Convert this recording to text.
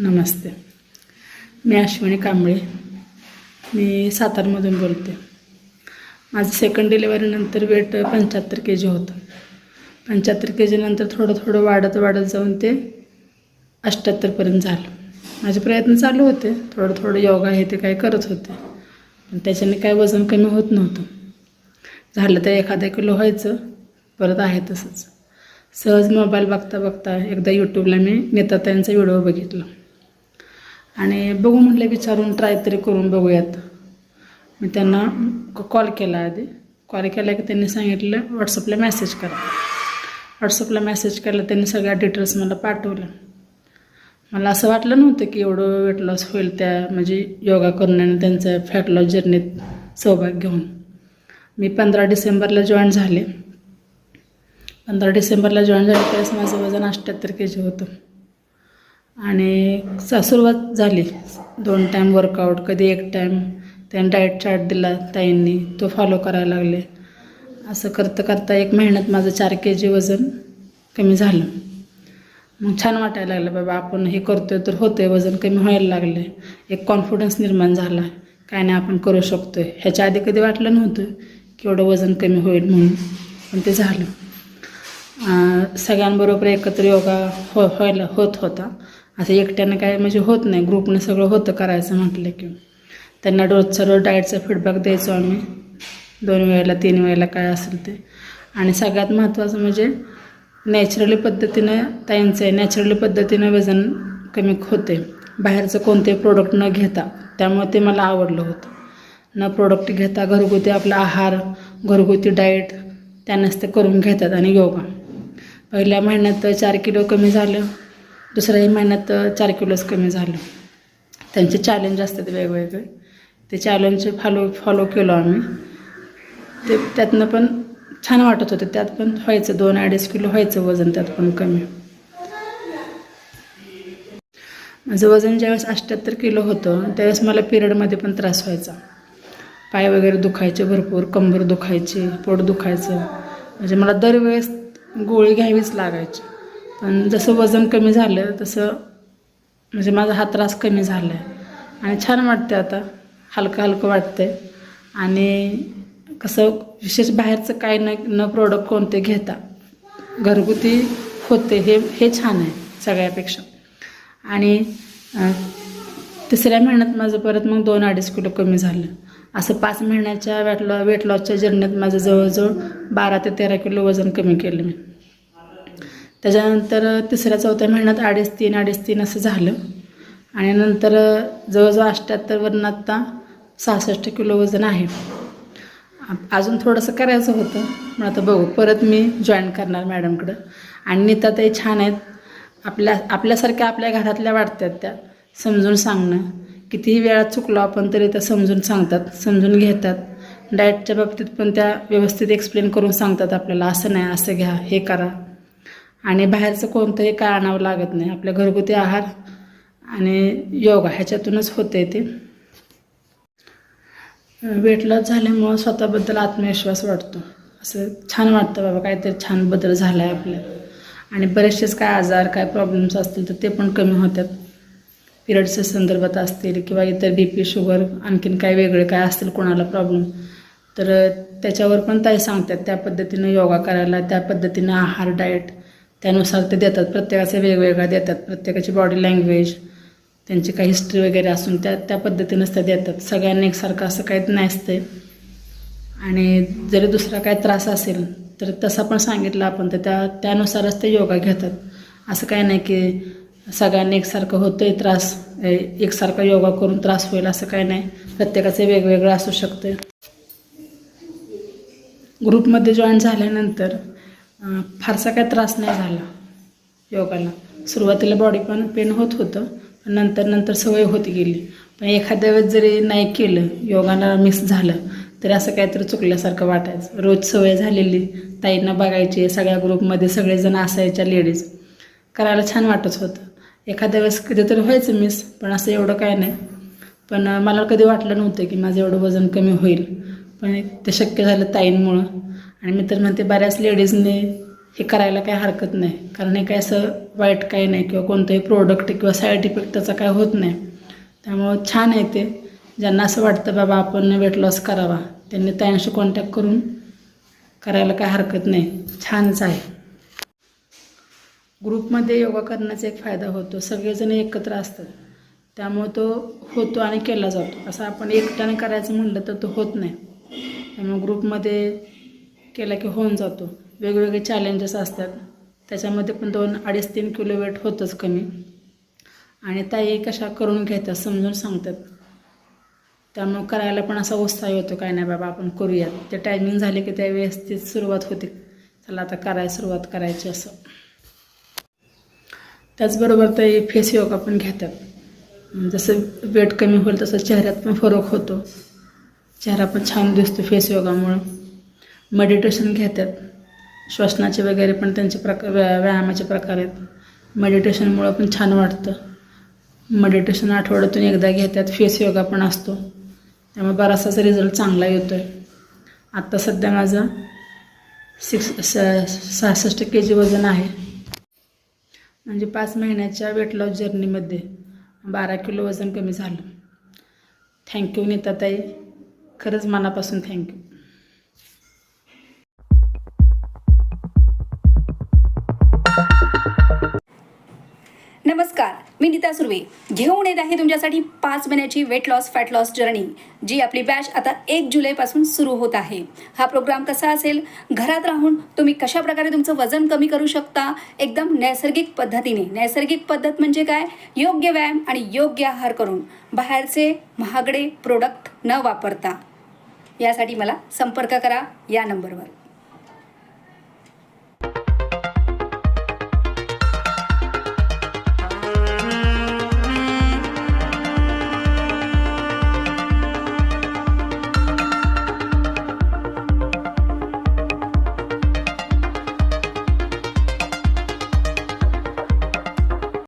नमस्ते. मी अश्विनी कांबळे. मी सातारमधून बोलते. माझं second डिलिव्हरीनंतर weight पंच्याहत्तर के जी होतं. पंच्याहत्तर के जीनंतर थोडं थोडं वाढत वाढत जाऊन ते अठ्याहत्तरपर्यंत झालं. माझे प्रयत्न चालू होते. थोडं थोडं योगा हे ते काय करत होते. पण त्याच्याने काय वजन कमी होत नव्हतं. झालं तर एखादा किलो व्हायचं. परत आहे तसंच. सहज मोबाईल बघता बघता एकदा यूट्यूबला मी नेताताईंचा व्हिडिओ बघितला. आणि बघू म्हटलं विचारून ट्राय तरी करून बघूयात. मी त्यांना कॉल केला आधी. कॉल केला की त्यांनी सांगितलं व्हॉट्सअपला मेसेज करा. व्हॉट्सअपला मेसेज केला त्यांनी सगळ्या डिटेल्स मला पाठवल्या. मला असं वाटलं नव्हतं की एवढं वेट लॉस होईल त्या म्हणजे योगा करण्याने त्यांचं फॅट लॉस जर्नीत सहभाग घेऊन. मी पंधरा डिसेंबरला जॉईन झाले. पंधरा डिसेंबरला जॉईन झाले त्यावेळेस माझं वजन अठ्ठ्याहत्तर के जी होतं. आणि स- सुरुवात झाली. दोन टाईम वर्कआउट कधी एक टाईम त्याने डाएट चार्ट दिला ताईंनी. तो फॉलो करायला लागले. असं करता करता एक महिन्यात माझं चार के जी वजन कमी झालं. मग छान वाटायला लागलं बाबा आपण हे करतोय तर होतंय वजन कमी व्हायला लागले एक कॉन्फिडन्स निर्माण झाला. काय नाही आपण करू शकतोय. ह्याच्या आधी कधी वाटलं नव्हतं की एवढं वजन कमी होईल म्हणून पण ते झालं. सगळ्यांबरोबर एकत्र योगा हो व्हायला होत होता. असं एकट्यानं काय म्हणजे होत नाही. ग्रुपनं सगळं होतं करायचं म्हटलं की. त्यांना रोजचा रोज डाएटचा फीडबॅक द्यायचो आम्ही. दोन वेळेला तीन वेळेला काय असेल ते. आणि सगळ्यात महत्त्वाचं म्हणजे नॅचरली पद्धतीनं त्यांचं आहे. नॅचरली पद्धतीनं वजन कमी होते. बाहेरचं कोणतेही प्रोडक्ट न घेता. त्यामुळे ते मला आवडलं होतं. न प्रोडक्ट घेता घरगुती आपला आहार घरगुती डाएट त्यानंच ते करून घेतात आणि योगा. पहिल्या महिन्यात चार किलो कमी झालं. दुसऱ्याही महिन्यात चार किलोच कमी झालं. त्यांचे चॅलेंज असतात वेगवेगळे. ते चॅलेंज फॉलो फॉलो केलो आम्ही. ते त्यातनं पण छान वाटत होतं. त्यात पण व्हायचं दोन अडीच किलो व्हायचं वजन त्यात पण कमी. माझं वजन ज्यावेळेस अठ्ठ्याहत्तर किलो होतं त्यावेळेस मला पिरियडमध्ये पण त्रास व्हायचा. पाय वगैरे दुखायचे भरपूर कंबर दुखायची पोट दुखायचं. म्हणजे मला दरवेळेस गोळी घ्यावीच लागायची. पण जसं वजन कमी झालं तसं म्हणजे माझा हा त्रास कमी झाला आहे आणि छान वाटते आता हलकं हलकं वाटतंय. आणि कसं विशेष बाहेरचं काय न न प्रोडक्ट कोणते घेता घरगुती होते हे हे छान आहे सगळ्यापेक्षा. आणि तिसऱ्या महिन्यात माझं परत मग दोन अडीच किलो कमी झालं. असं पाच महिन्याच्या वेट लॉ वेट लॉसच्या जर्नीत माझं जवळजवळ बारा ते तेरा किलो वजन कमी केलं मी. त्याच्यानंतर तिसऱ्या चौथ्या महिन्यात अडीच तीन अडीच तीन असं झालं. आणि नंतर जवळजवळ अष्ट्याहत्तरवरून आत्ता सहासष्ट किलो वजन आहे. अजून थोडंसं करायचं होतं पण आता बघू. परत मी जॉईन करणार मॅडमकडं आणि नीताताई छान आहेत. आपल्या आपल्यासारख्या आपल्या घरातल्या वाटतात त्या. समजून सांगणं. कितीही वेळा चुकलो आपण तरी त्या समजून सांगतात समजून घेतात. डाएटच्या बाबतीत पण त्या व्यवस्थित एक्सप्लेन करून सांगतात आपल्याला असं नाही असं घ्या हे करा. आणि बाहेरचं कोणतंही काय आणावं लागत नाही. आपल्या घरगुती आहार आणि योगा ह्याच्यातूनच होते ते. वेट लॉस झाल्यामुळं स्वतःबद्दल आत्मविश्वास वाटतो असं छान वाटतं बाबा काहीतरी छान बदल झाला आहे आपल्या. आणि बरेचसेच काय आजार काय प्रॉब्लेम्स असतील तर ते पण कमी होतात. पिरियड्सच्या संदर्भात असतील किंवा इतर बी पी शुगर आणखीन काय वेगळे काय असतील कोणाला प्रॉब्लेम तर त्याच्यावर पण ताई सांगतात. त्या पद्धतीनं योगा करायला त्या पद्धतीनं आहार डाएट त्यानुसार ते देतात. प्रत्येकाचे वेगवेगळ्या देतात. प्रत्येकाची बॉडी लँग्वेज त्यांची काही हिस्ट्री वगैरे असून त्या त्या पद्धतीनंच त्या देतात. सगळ्यांना एकसारखं असं काहीच नसते आणि जरी दुसरा काय त्रास असेल तर तसा पण सांगितलं आपण तर त्या त्यानुसारच ते योगा घेतात. असं काही नाही की सगळ्यांना एकसारखं होतंय त्रास एकसारखा योगा करून त्रास होईल असं काय नाही. प्रत्येकाचे वेगवेगळं असू शकते ग्रुपमध्ये जॉईन झाल्यानंतर फारसा काय त्रास नाही झाला योगाला. सुरुवातीला बॉडी पण पेन होत होतं पण नंतर नंतर सवय होत गेली. पण एखाद्या वेळेस जरी नाही केलं योगाला मिस झालं तरी असं काहीतरी चुकल्यासारखं वाटायचं. रोज सवय झालेली ताईंना बघायची सगळ्या ग्रुपमध्ये सगळेजण असायच्या लेडीज करायला छान वाटत होतं. एखाद्या वेळेस कधीतरी व्हायचं मिस पण असं एवढं काय नाही. पण मला कधी वाटलं नव्हतं की माझं एवढं वजन कमी होईल. पण ते शक्य झालं ताईंमुळं. आणि मी तर म्हणते बऱ्याच लेडीजने हे करायला काही हरकत नाही. कारण हे काय असं वाईट काही नाही किंवा कोणतंही प्रोडक्ट किंवा साईड इफेक्ट त्याचा काय होत नाही. त्यामुळं छान आहे ते. ज्यांना असं वाटतं बाबा आपण वेट लॉस करावा. त्यांनी त्यांशी कॉन्टॅक्ट करून करायला काय हरकत नाही. छानच आहे. ग्रुपमध्ये योगा करण्याचा एक फायदा होतो. सगळेजण एकत्र असतात. त्यामुळे तो होतो आणि केला जातो. असं आपण एकट्याने करायचं म्हणलं तर तो होत नाही. त्यामुळे ग्रुपमध्ये केला की होऊन जातो. वेगवेगळे चॅलेंजेस असतात. त्याच्यामध्ये पण दोन अडीच तीन किलो वेट होतंच कमी. आणि ताई कशा करून घेतात समजून सांगतात. त्यामुळं करायला पण असा उत्साह होतो काय नाही बाबा आपण करूयात. ते टायमिंग झाले की त्या व्यवस्थित सुरुवात होते. चला आता करायला सुरुवात करायची असं. त्याचबरोबर ते फेस योगा पण घेतात. जसं वेट कमी होईल तसं चेहऱ्यात पण फरक होतो. चेहरा पण छान दिसतो फेस योगामुळं. मेडिटेशन घेतात. श्वसनाचे वगैरे पण त्यांचे प्रकार व्या व्यायामाचे प्रकार आहेत. मेडिटेशनमुळं पण छान वाटतं. मेडिटेशन आठवड्यातून एकदा घेतात. फेस योगा पण असतो. त्यामुळे बराचसाच रिझल्ट चांगला येतो आहे आत्ता सध्या माझं सिक्स स सहासष्ट के जी वजन आहे. म्हणजे पाच महिन्याच्या वेट लॉस जर्नीमध्ये बारा किलो वजन कमी झालं. Thank you Nitatai. खरंच मनापासून थँक्यू नमस्कार मी नीता सुर्वे. घेऊन येत आहे तुमच्यासाठी पाच महिन्याची weight loss fat loss journey जी आपली बॅच आता एक जुलैपासून सुरू होत आहे. हा प्रोग्राम कसा असेल? घरात राहून तुम्ही कशा प्रकारे तुमचं वजन कमी करू शकता? एकदम नैसर्गिक पद्धतीने. नैसर्गिक पद्धत म्हणजे काय? योग्य व्यायाम आणि योग्य आहार करून बाहेरचे महागडे प्रोडक्ट न वापरता. यासाठी मला संपर्क करा या नंबरवर.